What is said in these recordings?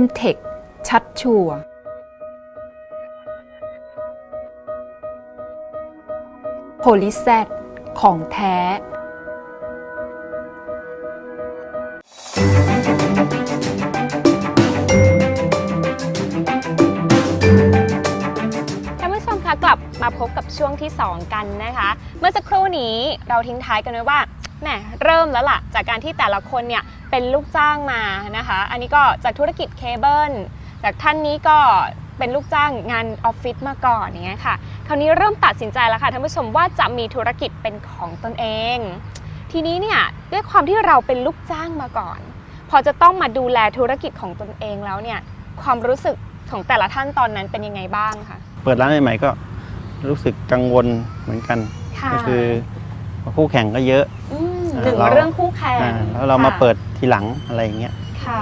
M-Tech ชัดชัวร์โพลิแซดของแท้ท่านผู้ชมคะกลับมาพบกับช่วงที่ 2 กันนะคะ เมื่อสักครู่นี้เราทิ้งท้ายกันไว้ว่า แหมเริ่มแล้วล่ะ จากการที่แต่ละคนเนี่ยเป็นลูกจ้างมานะคะ อันนี้ก็จากธุรกิจเคเบิลจากท่านนี้ก็เป็นลูกจ้างงานออฟฟิศมาก่อนอย่างเงี้ยค่ะ คราวนี้เริ่มตัดสินใจแล้วค่ะท่านผู้ชมว่าจะมีธุรกิจเป็นของตนเอง ทีนี้เนี่ยด้วยความที่เราเป็นลูกจ้างมาก่อน พอจะต้องมาดูแลธุรกิจของตนเองแล้วเนี่ยความรู้สึกของแต่ละท่านตอนนั้นเป็นยังไงบ้างคะเปิดร้านใหม่ๆก็รู้สึกกังวลเหมือนกันค่ะก็คือคู่แข่งก็เยอะ มอ่าถึงเราเรื่องคู่แข่งอ่าแล้วเรามาเปิดทีหลังอะไรอย่างเงี้ยค่ะ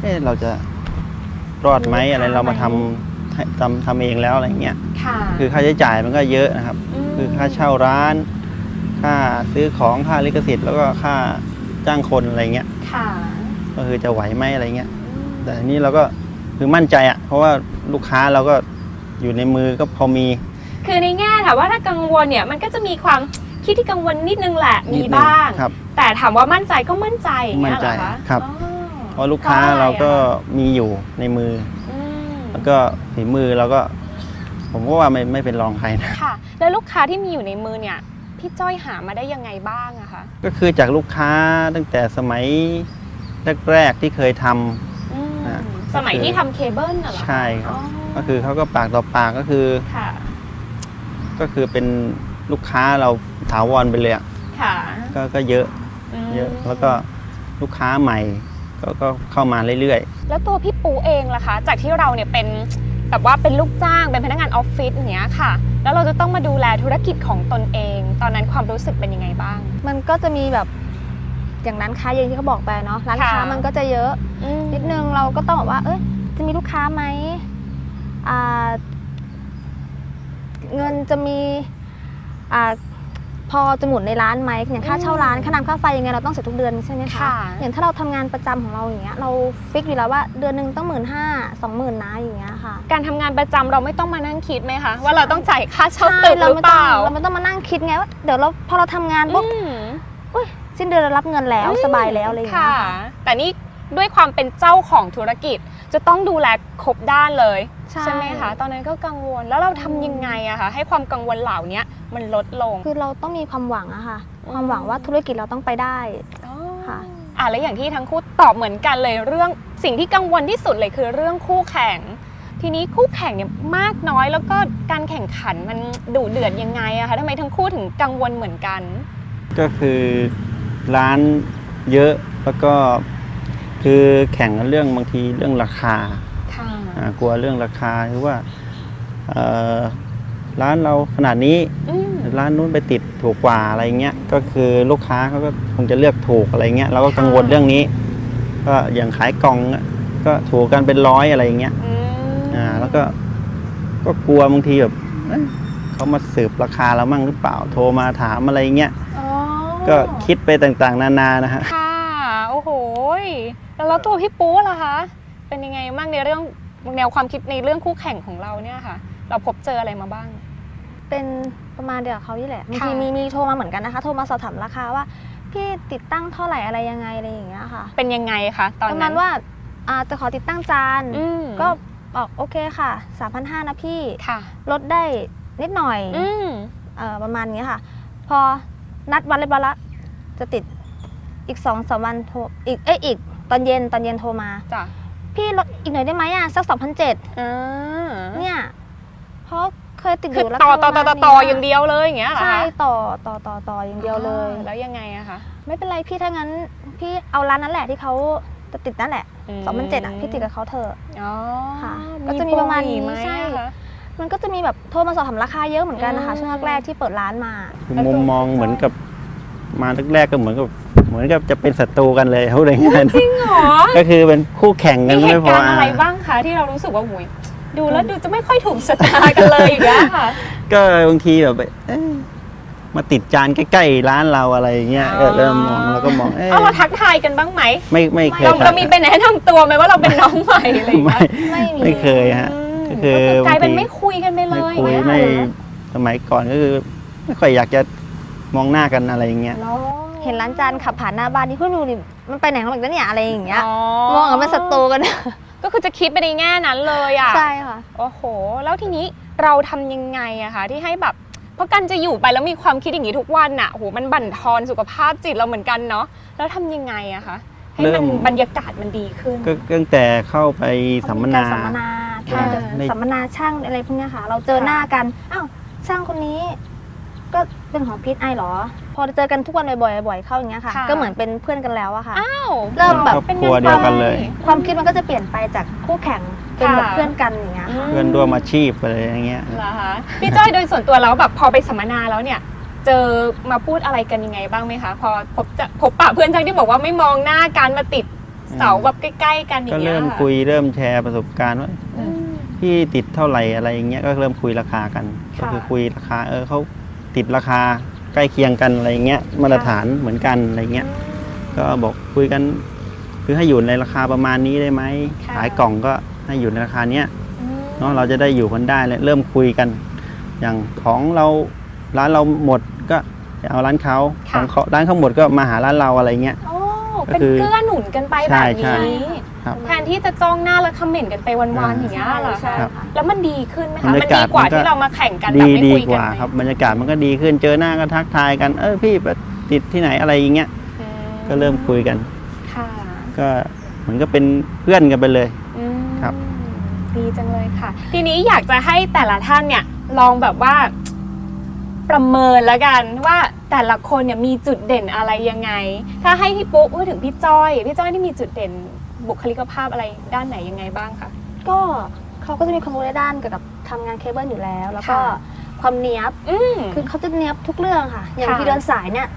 เอ๊ะเราจะรอดไหมมีลูกค้าอะไรเรามาไหมทำให้ทำทำเองแล้วอะไรเงี้ยค่ะคือค่าใช้จ่ายมันก็เยอะนะครับ มคือค่าเช่าร้าน ค่าซื้อของค่าลิขสิทธิ์แล้วก็ค่าจ้างคนอะไรเงี้ยค่ะก็คือจะไหวไหมอะไรเงี้ยอืมแต่อันนี้เราก็คือมั่นใจอะเพราะว่าลูกค้าเราก็อยู่ในมือก็พอมี คือในแง่ถามว่าถ้ากังวลเนี่ยมันก็จะมีความ คิดที่กังวลนิดนึงแหละนิมีดนึงบ้าง ครับ แต่ถามว่ามั่นใจก็มั่นใจอย่างมั่เงี้นยใจเหรอคะครับ อ๋อเพราะลูกค้าเพราะอะไรเราก็อะมีอยู่ในมือ อืมแล้วก็ฝีมือเราก็ ผมก็ว่าไม่ไม่เป็นรองใครนะ ค่ะ แล้วลูกค้าที่มีอยู่ในมือเนี่ยพี่จ้อยหามาได้ยังไงบ้างอะคะก็คือจากลูกค้าตั้งแต่สมัยแรกๆที่เคยทำ อืมอ่าสมัยก็คือ ที่ทำเคเบิลน่ะเหรอคะใช่ครับ อ๋อก็คือเขาก็ปากต่อปากก็คือค่ะ ก็คือเป็น ลูกค้าเราถาวรไปเลยอะค่ะก็ก็เยอะมเยอะ แล้วก็ลูกค้าใหม่ก็ก็เข้ามาเรื่อยแล้วตัวพี่ปูเองล่ะคะ จากที่เราเนี่ยเป็นแบบว่าเป็นลูกจ้างเป็นพนักงานออฟฟิศอย่างเงี้ยค่ะ แล้วเราจะต้องมาดูแลธุรกิจของตนเอง ตอนนั้นความรู้สึกเป็นยังไงบ้าง มันก็จะมีแบบอย่างร้านค้าอย่างที่เขาบอกไปเนาะร้านค้าค่ะ มันก็จะเยอะนิดนึงเราก็ต้องแบบว่า เอ้ยจะมีลูกค้าไหมอ่าเงินจะมี อ่าพอจะหมุนในร้านไหมอย่างค่าเช่าร้านค่าน้ำค่าไฟยังไงเราต้องเสียทุกเดือนใช่ไหมคะค่ะอย่างถ้าเราทำงานประจำของเราอย่างเงี้ยเราฟิกอยู่แล้วว่าเดือนหนึ่งต้องหมื่นห้าสองหมื่นนะอย่างเงี้ยค่ะ การทำงานประจำเราไม่ต้องมานั่งคิดไหมคะว่าเราต้องจ่ายค่าเช่าใช่ตึกหเรารือไม่เปต้องล่าเราไม่ต้องมานั่งคิดไงว่าเดี๋ยวเราพอเราทำงานปุ๊บอืมอุ้ยสิ้นเดือนเรารับเงินแล้วสบายแล้วอะไรอย่างเงี้ค่ะยแต่นี่ด้วยความเป็นเจ้าของธุรกิจจะต้องดูแลครบด้านเลย ใช่ไหมคะตอนนั้นก็กังวลแล้วเราทำยังไงอะคะให้ความกังวลเหล่านี้มันลดลง คือเราต้องมีความหวังอะค่ะ อืม ความหวังว่าธุรกิจเราต้องไปได้อ๋อค่ะ อะแล้วอย่างที่ทั้งคู่ตอบเหมือนกันเลยเรื่องสิ่งที่กังวลที่สุดเลยคือเรื่องคู่แข่ง ทีนี้คู่แข่งเนี่ยมากน้อยแล้วก็การแข่งขันมันดุเดือดยังไงอะคะทำไมทั้งคู่ถึงกังวลเหมือนกันๆก็คือร้านเยอะแล้วก็คือแข่งกันเรื่องบางทีเรื่องราคาค่ะอ่า กลัวเรื่องราคาคือว่าเอ่อร้านเราขนาดนี้อืมร้านนู้นไปติดถูกกว่าอะไรเงี้ยก็คือลูกค้าเขาก็คงจะเลือกถูกอะไรเงี้ยเราก็กังวลเรื่องนี้ ก็อย่างขายกล่องอะก็ถูกกันเป็นร้อยอะไรเงี้ยอืมอ่าแล้วก็ก็กลัวบางทีแบบเอ๊ะเขามาสืบราคาเรามั่งหรือเปล่าโทรมาถามอะไรเงี้ยอ๋อก็คิดไปต่างๆ นานานะฮะค่ะโอ้โหยแล้วแล้วตัวพี่ปูล่ะคะ เป็นยังไงบ้างในเรื่อง แนวความคิดในเรื่องคู่แข่งของเราเนี่ยค่ะ เราพบเจออะไรมาบ้าง เป็นประมาณเดียวกับเขานี่แหละบางทีค่ะมีมีโทรมาเหมือนกันนะคะ โทรมาสอบถามราคาว่าพี่ติดตั้งเท่าไหร่อะไรยังไงอะไรอย่างเงี้ยค่ะ เป็นยังไงคะตอนประมานั้ณนว่าอ่าจะขอติดตั้งจานอืมก็บอกโอเคค่ะ3,500นะพี่ค่ะลดได้นิดหน่อยอืมเอ่อประมาณนี้ค่ะ พอนัดวันเรียบร้อยละจะติดอีกสองสามวันโทรอีกเอ้ยอีก ตอนเย็นตอนเย็นโทรมาจ้ะ พี่ลดอีกหน่อยได้ไหมอะสักสองพันเจ็ดอ่าเนี่ยเพราะเคยติดอคือยู่แล้วต่อต่อต่อต่อต่อประมณอย่างเดียวเลยอย่างเงี้ยเหรอใช่คะต่อต่อต่อต่ออย่างเดียวเลย อ่าแล้วยังไงอะคะไม่เป็นไรพี่ถ้างั้น พี่เอาร้านนั้นแหละที่เขาจะติดนั่นแหละสองพันเจ็ดอะพี่ติดกับเขาเถอะ อ๋อค่ะก็จะมีประมาณนี้โไหมใช่ อะคะ มันก็จะมีแบบโทรมาสอบถามราคาเยอะเหมือนกันนะคะอืม ช่วงแรกๆที่เปิดร้านมาคือมุมมองเหมือนกับ มาแรกๆก็เหมือนกับเหมือนกับจะเป็นศัตรูกันเลยเขาเลยง่ายๆจริงเหรอก็คือเป็นคู่แข่งกัมีนเหไม่ตุพอการณ์อะไรอะบ้างคะที่เรารู้สึกว่าหุยดูแล้วดูจะไม่ค่อยถูกชะตากันเลยอย่างเงี้ยค่ะ ก็บางทีแบบเอ๊ะมาติดจานใกล้ๆร้านเราอะไรอย่างเงี้ยก็เริ่มมองแล้วก็มองเอ๊ะเอาเราทักทายกันบ้างไหมไม่ไม่เคยเราทัเรากมีไปแนะนำตัวไหมว่าเราเป็นน้องใหม่อะไรอย่างไม่เงี้ยไม่มีไม่เคยฮะมก็คือก็กลายเป็นบางทีไม่คุยกันไปเลไม่ยคุยเนี่ยไม่สมัยก่อนก็คือ ไม่ค่อยอยากจะ มองหน้ากันอะไรอย่างเงี้ยเนาะเห็นร้านจานขับผ่านหน้าบ้านนี่เพื่อนดูดิมันไปไหนของมันกันเนี่ยอะไรอย่างเงี้ยอ๋มองกันเป็นศัตรูกัน ก็คือจะคิดไปในแง่นั้นเลยอะใช่ค่ะโอ้โห แล้วทีนี้เราทำยังไงอะคะที่ให้แบบเพราะกันจะอยู่ไปแล้วมีความคิดอย่างนี้ทุกวันอะโอ้โหมันบั่นทอนสุขภาพจิตเราเหมือนกันเนาะแล้วทำยังไงอะคะให้เริ่มันมบรรยากาศมันดีขึ้นก็ตั้งแต่เข้าไปสัมมนากรสัมมนาค่ะค่ะในสัมมนาช่างอะไรพวกเนี้ยค่ะ เราเจอค่ะหน้ากันอ้าวช่างคนนี้ ก็เป็นของพีทไอเหรอ พอเจอกันทุกวันบ่อยๆบ่อยๆเข้าอย่างเงี้ยค่ะ ค่ะ ก็เหมือนเป็นเพื่อนกันแล้วอะค่ะ อ้าวเริ่มแบบ ครอบครัวเดียวกันเลย ความคิดมันก็จะเปลี่ยนไปจากคู่แข่งเป็นแบบค่ะเพื่อนกันอย่างเงี้ยค่ะ เพื่อนร่วมอาชีพอะไรอย่างเงี้ย เหรอคะพี่จ้อยโดยส่วนตัวแล้วแบบพอไปสัมมนาแล้วเนี่ย เจอมาพูดอะไรกันยังไงบ้างไหมคะ พอพบจะพบปะเพื่อนช่างที่บอกว่าไม่มองหน้ากันมาติดเสาแบบใกล้ๆกันอย่าก็งเงี้ยเริ่มะคุยเริ่มแชร์ประสบการณ์ว่าอืมพี่ติดเท่าไหร่อะไรอย่างเงี้ยก็เริ่มคุยราคากันค่ะก็คือคุยราคาเออเขา ติดราคาใกล้เคียงกันอะไรอย่างเงี้ยมาตรฐานเหมือนกันอะไรเงี้ยก็บอกคุยกันคือให้อยู่ในราคาประมาณนี้ได้ไหมค่ะขายกล่องก็ให้อยู่ในราคาเนี้ยอืมเนาะเราจะได้อยู่กันได้เลยเริ่มคุยกัน อย่างของเราร้านเราหมดก็ไปเอาร้านเขาขค่ะองเขาร้านเขาหมดก็มาหาร้านเราอะไรเงี้ยโอ้ก็ เป็นคือเกื้อหนุนกันไปใช่แบบใช่นี้ ครับ แทนที่จะจ้องหน้าแล้วคอมเมนต์กันไปวันๆอ่าอย่างเงี้ยเหรอใช่คะครับค่ะแล้วมันดีขึ้นไหมบรคะรมันยากาดีศกว่ามันก็ ที่เรามาแข่งกันแบบดีไม่ดีคุยกกันว่าไหมครับบรรยากาศมันก็ดีขึ้นเจอหน้าก็ทักทายกัน เออพี่ไปติดที่ไหนอะไรอย่างเงี้ยอืก็เริ่มคุยกัน ค่ะก็เหมือนก็เป็นเพื่อนกันไปเลย อืมครับ ดีจังเลยค่ะ ทีนี้อยากจะให้แต่ละท่านเนี่ยลองแบบว่า ประเมินแล้วกันว่าแต่ละคนเนี่ยมีจุดเด่นอะไรยังไง ถ้าให้พี่ปุ๊พูดถึงพี่จ้อยพี่จ้อยนี่มีจุดเด่นบุคลิกภาพอะไรด้านไหนยังไงบ้างคะก็เขาก็จะมีความรู้ในด้านเกี่ยวกับทำงานเคเบิลอยู่แล้ว แล้วก็ค่ะความเนี้ยบอืม คือเขาจะเนี้ยบทุกเรื่องค่ะ อย่างค่ะ ที่เดินสายเนี่ย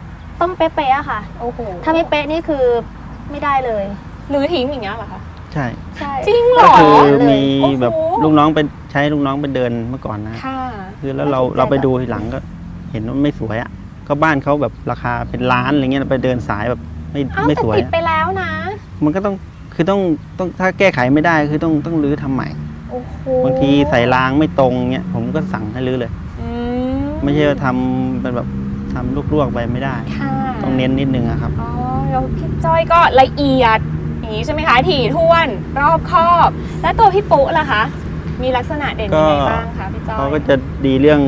ต้องเป๊ะๆอะค่ะ โอ้โหถ้าไม่เป๊ะนี่คือไม่ได้เลย หรือทิ้งอย่างเงี้ยเหรอคะใช่ใช่ จริงเหรก็อ คือเลยมีโอ้โห แบบลูกน้องเป็นใช้ลูกน้องไปเดินเมื่อก่อนนะค่ะ คือแล้วเราน่าสนใจ เราไปดูทีหลังก็ เห็นว่าไม่สวยอะ ก็บ้านเขาแบบราคาเป็นล้านอะไรเงี้ยไปเดินสายแบบไม่อ้าวไม่แต่สวยติดอะไปแล้วนะ มันก็ต้องคือต้องต้องถ้าแก้ไขไม่ได้คือต้องต้องรื้อทำใหม่ โอ้โหบางทีใส่รางไม่ตรงเงี้ยผมก็สั่งให้รื้อเลย อืไม่ใช่ว่าทำเป็นแบบทำลวกๆไปไม่ได้ ค่ะต้องเน้นนิดนึงอะครับ อ๋อแล้วพี่จ้อยก็ละเอียดอย่างนี้ใช่ไหมคะ ถี่ถ้วนรอบคอบ แล้วตัวพี่ปุ๊ล่ะคะ มีลักษณะเด่นยังไงก็บ้างคะพี่จ้อยเขาก็จะดีเรื่อง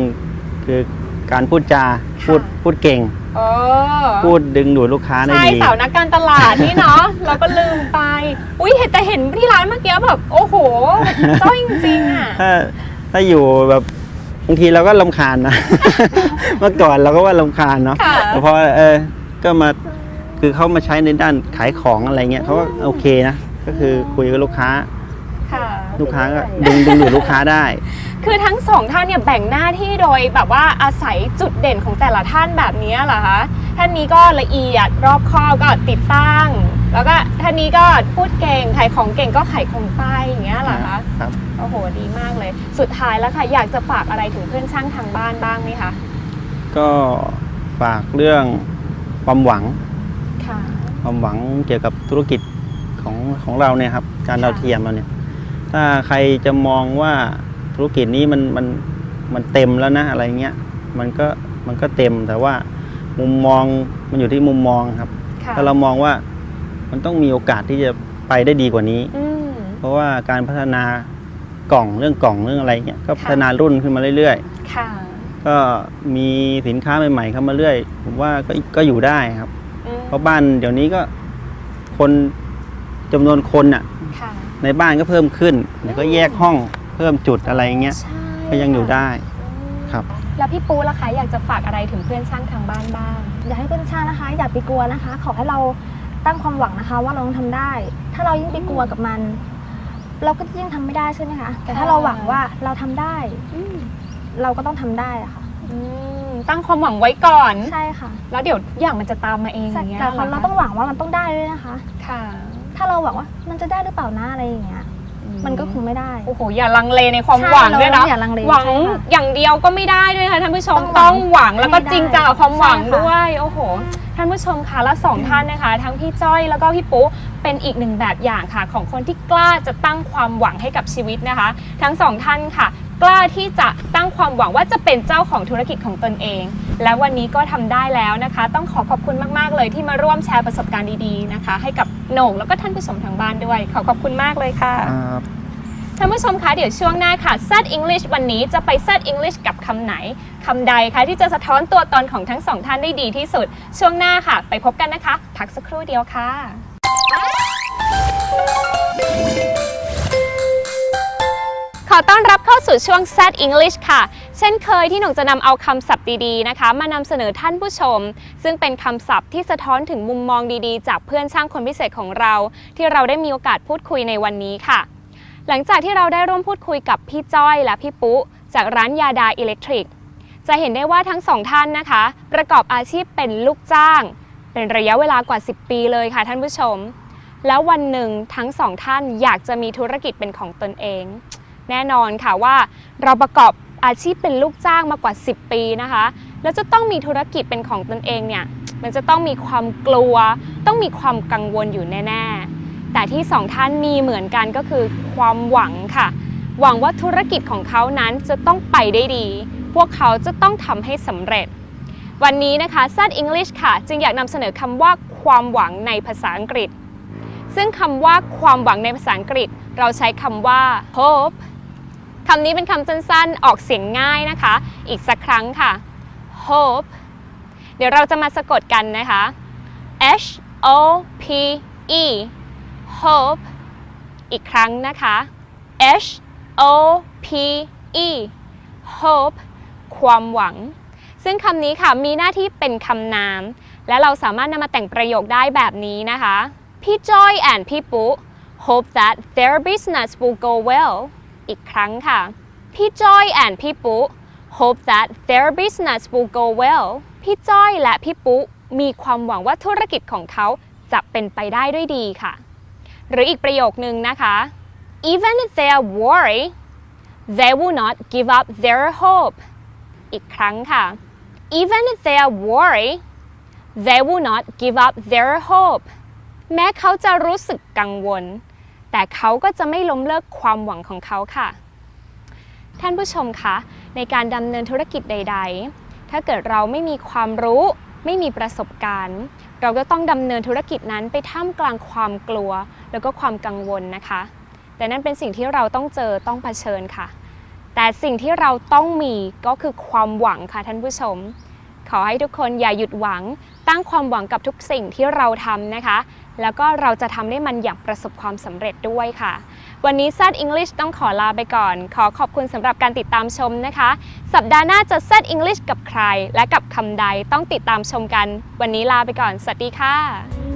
คือ การพูดจาพูดพูดเก่ง เออพูดดึงดูดลูกค้าได้ใช่ดี สาวนักการตลาดนี่เนาะ เราก็ลืมไป อุ้ยเห็นแต่เห็นที่ร้านเมื่อกี้แบบ โอ้โหจ้อยจริงๆอะ ถ้าถ้าอยู่แบบบางทีเราก็ลำคาญนะ เมื่อก่อนเราก็ว่าลำคาญเนาะค่ะ แต่พอเออก็มาคือเขามาใช้ในด้านขายของอะไรเงี้ยเขาก็โอเคนะ ก็คือคุยกับลูกค้า ค่ะ ลูกค้าก็ดึงดึงดูดลูกค้าได้ คือทั้งสองท่านเนี่ยแบ่งหน้าที่โดยแบบว่าอาศัยจุดเด่นของแต่ละท่านแบบนี้เหรอคะท่านนี้ก็ละเอียดรอบคอบก็ติดตั้ง แล้วก็ท่านนี้ก็พูดเก่งขายของเก่งก็ขายของไปอย่างเงี้ยเหรอคะครับโอ้โหดีมากเลย สุดท้ายแล้วค่ะอยากจะฝากอะไรถึงเพื่อนช่างทางบ้านบ้างไหมคะก็ฝากเรื่องความหวังค่ะความหวังเกี่ยวกับธุรกิจของของเราเนี่ยครับการดาวเทียมเราเนี่ยถ้าใครจะมองว่า ธุรกิจนี้มันมันมันเต็มแล้วนะอะไรเงี้ยมันก็มันก็เต็มแต่ว่ามุมมองมันอยู่ที่มุมมองครับค่ะถ้าเรามองว่ามันต้องมีโอกาสที่จะไปได้ดีกว่านี้อืมเพราะว่าการพัฒนากล่องเรื่องกล่องเรื่องอะไรเงี้ยก็ค่ะพัฒนารุ่นขึ้นมาเรื่อยค่ะๆก็มีสินค้าใหม่ๆเข้ามาเรื่อย ผมว่าก็ก็อยู่ได้ครับอืมเพราะบ้านเดี๋ยวนี้ก็คนจำนวนคนน่ะค่ะในบ้านก็เพิ่มขึ้นเดี๋ยวก็แยกห้องเพิ่มจุดอะไรเงี้ย ใช่ก็ยังอยู่ได้อืมครับ แล้วพี่ปูล่ะคะอยากจะฝากอะไรถึงเพื่อนช่างทางบ้านบ้าง อยากให้เพื่อนช่างนะคะ อย่าไปกลัวนะคะ ขอให้เราตั้งความหวังนะคะ ว่าเราต้องทำได้ ถ้าเรายิ่งไปกลัวกับมัน เราก็จะยิ่งทำไม่ได้ใช่ไหมคะ แต่ถ้าเราหวังว่าเราทำได้อืมเราก็ต้องทำได้อะค่ะ อืมตั้งความหวังไว้ก่อน ใช่ค่ะแล้วเดี๋ยวทุกอย่างมันจะตามมาเองอใช่ย่างเงี้ยแต่หคะเราต้องหวังว่ามันต้องได้ด้วยนะคะ ค่ะ ถ้าเราหวังว่ามันจะได้หรือเปล่านะอะไรอย่างเงี้ยอื มันก็คงไม่ได้ โอ้โหอย่าลังเลในความใช่หวังด้วยเรานะอย่าลังเลหวังใช่ค่ะอย่างเดียวก็ไม่ได้ด้วยนะคะท่านผู้ชมต้ต้อองงหวังแล้วก็ให้ได้จริงจังกับความหวังใช่ค่ะ ด้วยโอ้โห ท่านผู้ชมคะและสองท่านนะคะ ทั้งพี่จ้อยแล้วก็พี่ปุ๊เป็นอีกหนึ่งแบบอย่างค่ะ ของคนที่กล้าจะตั้งความหวังให้กับชีวิตนะคะ ทั้งสองท่านค่ะ กล้าที่จะตั้งความหวังว่าจะเป็นเจ้าของธุรกิจของตนเอง และวันนี้ก็ทำได้แล้วนะคะ ต้องขอขอบคุณมาก ๆ เลยที่มาร่วมแชร์ประสบการณ์ดีๆนะคะ ให้กับ โหน่งแล้วก็ท่านผู้ชมทางบ้านด้วย ขอขอบคุณมากเลยค่ะ ครับ ท่านผู้ชมคะ เดี๋ยวช่วงหน้าค่ะ Z English วันนี้จะไป Z English กับคำไหนคำใดคะที่จะสะท้อนตัวตนของทั้งสองท่านได้ดีที่สุด ช่วงหน้าค่ะ ไปพบกันนะคะ พักสักครู่เดียวค่ะ ขอต้อนรับเข้าสู่ช่วง Z English ค่ะ เช่นเคยที่หนูจะนำเอาคำศัพท์ดีๆนะคะ มานำเสนอท่านผู้ชม ซึ่งเป็นคำศัพท์ที่สะท้อนถึงมุมมองดีๆ จากเพื่อนช่างคนพิเศษของเรา ที่เราได้มีโอกาสพูดคุยในวันนี้ค่ะ หลังจากที่เราได้ร่วมพูดคุยกับพี่จ้อยและพี่ปุ๊จากร้านยาดาอิเล็กทริก จะเห็นได้ว่าทั้งสองท่านนะคะ ประกอบอาชีพเป็นลูกจ้าง เป็นระยะเวลากว่า 10 ปีเลยค่ะท่านผู้ชม แล้ววันหนึ่งทั้งสองท่านอยากจะมีธุรกิจเป็นของตนเอง แน่นอนค่ะว่าเราประกอบอาชีพเป็นลูกจ้างมากว่า 10 ปีนะคะ แล้วจะต้องมีธุรกิจเป็นของตนเองเนี่ยมันจะต้องมีความกลัว ต้องมีความกังวลอยู่แน่ ๆ แต่ที่สองท่านมีเหมือนกันก็คือความหวังค่ะ หวังว่าธุรกิจของเขานั้นจะต้องไปได้ดี พวกเขาจะต้องทำให้สำเร็จ วันนี้นะคะ Sad English ค่ะ จึงอยากนำเสนอคำว่าความหวังในภาษาอังกฤษ ซึ่งคำว่าความหวังในภาษาอังกฤษ เราใช้คำว่า hope คำนี้เป็นคำสั้นๆ ออกเสียงง่ายนะคะ อีกสักครั้งค่ะ hope เดี๋ยวเราจะมาสะกดกันนะคะ H O P E hope อีกครั้งนะคะ H O P E hope ความหวัง ซึ่งคำนี้ค่ะมีหน้าที่เป็นคำนาม และเราสามารถนำมาแต่งประโยคได้แบบนี้นะคะ พี่จอย and พี่ปุ๊ hope that their business will go well อีกครั้งค่ะ พี่จ้อย and พี่ปุ๊ hope that their business will go well พี่จ้อยและพี่ปุ๊มีความหวังว่าธุรกิจของเขาจะเป็นไปได้ด้วยดีค่ะ หรืออีกประโยคนึงนะคะ even if they are worried they will not give up their hope อีกครั้งค่ะ even if they are worried they will not give up their hope แม้เขาจะรู้สึกกังวล แต่เขาก็จะไม่ล้มเลิกความหวังของเขาค่ะ ท่านผู้ชมคะในการดำเนินธุรกิจใด ๆ ถ้าเกิดเราไม่มีความรู้ ไม่มีประสบการณ์ เราก็ต้องดำเนินธุรกิจนั้นไปท่ามกลางความกลัว แล้วก็ความกังวลนะคะ แต่นั่นเป็นสิ่งที่เราต้องเจอต้องเผชิญค่ะ แต่สิ่งที่เราต้องมีก็คือความหวังค่ะท่านผู้ชม ขอให้ทุกคนอย่าหยุดหวัง ตั้งความหวังกับทุกสิ่งที่เราทำนะคะแล้วก็เราจะทำได้มันอย่างประสบความสำเร็จด้วยค่ะ วันนี้ Sad English ต้องขอลาไปก่อน ขอขอบคุณสำหรับการติดตามชมนะคะ สัปดาห์หน้าจะ Sad English กับใคร และกับคำใดต้องติดตามชมกัน วันนี้ลาไปก่อน สวัสดีค่ะ